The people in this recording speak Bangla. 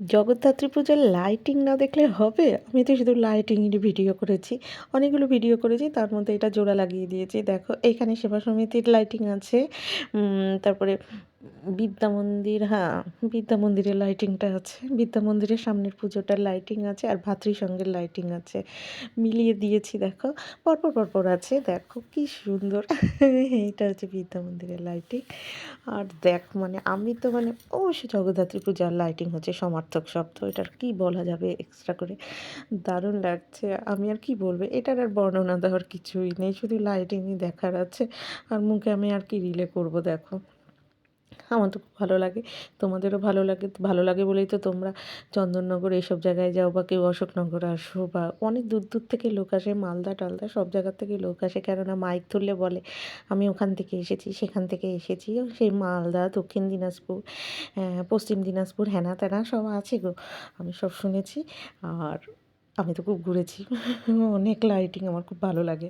জগদ্ধাত্রী পূজার লাইটিং না দেখলে হবে? আমি তো শুধু লাইটিংয়েরই ভিডিও করেছি। অনেকগুলো ভিডিও করেছি, তার মধ্যে এটা জোড়া লাগিয়ে দিয়েছি। দেখো, এখানে সেবা সমিতির লাইটিং আছে। তারপরে বিদ্যা মন্দির হ্যাঁ বিদ্যা মন্দিরের লাইটিংটা আছে। বিদ্যা মন্দিরের সামনের পুজোটার লাইটিং আছে আর ভাতৃসঙ্গের লাইটিং আছে। মিলিয়ে দিয়েছি, দেখো। পরপর পরপর আছে, দেখো কি সুন্দর। এইটা হচ্ছে বিদ্যা মন্দিরের লাইটিং আর দেখ মানে আমি তো মানে অবশ্যই জগদ্ধাত্রী পূজার লাইটিং হচ্ছে সমার্থক শব্দ। এটার কি বলা যাবে এক্সট্রা করে? দারুণ লাগছে। আমি আর কি বলব? এটার আর বর্ণনা দেওয়ার কিছুই নেই। শুধু লাইটিংই দেখার আছে। আর মুখে আমি আর কি রিলে করব, দেখো। আমার তো খুব ভালো লাগে। তোমাদেরও ভালো লাগে ভালো লাগে বলেই তো তোমরা চন্দননগর এইসব জায়গায় যাও বা কেউ অশোকনগর আসো বা অনেক দূর দূর থেকে লোক আসে, মালদা টালদা সব জায়গার থেকে লোক আসে। কেননা মাইক ধরলে বলে, আমি ওখান থেকে এসেছি, সেখান থেকে এসেছি। সেই মালদা, দক্ষিণ দিনাজপুর পশ্চিম দিনাজপুর হ্যানা ত্যানা সব আছে গো, আমি সব শুনেছি। আর আমি তো খুব ঘুরেছি। অনেক লাইটিং আমার খুব ভালো লাগে।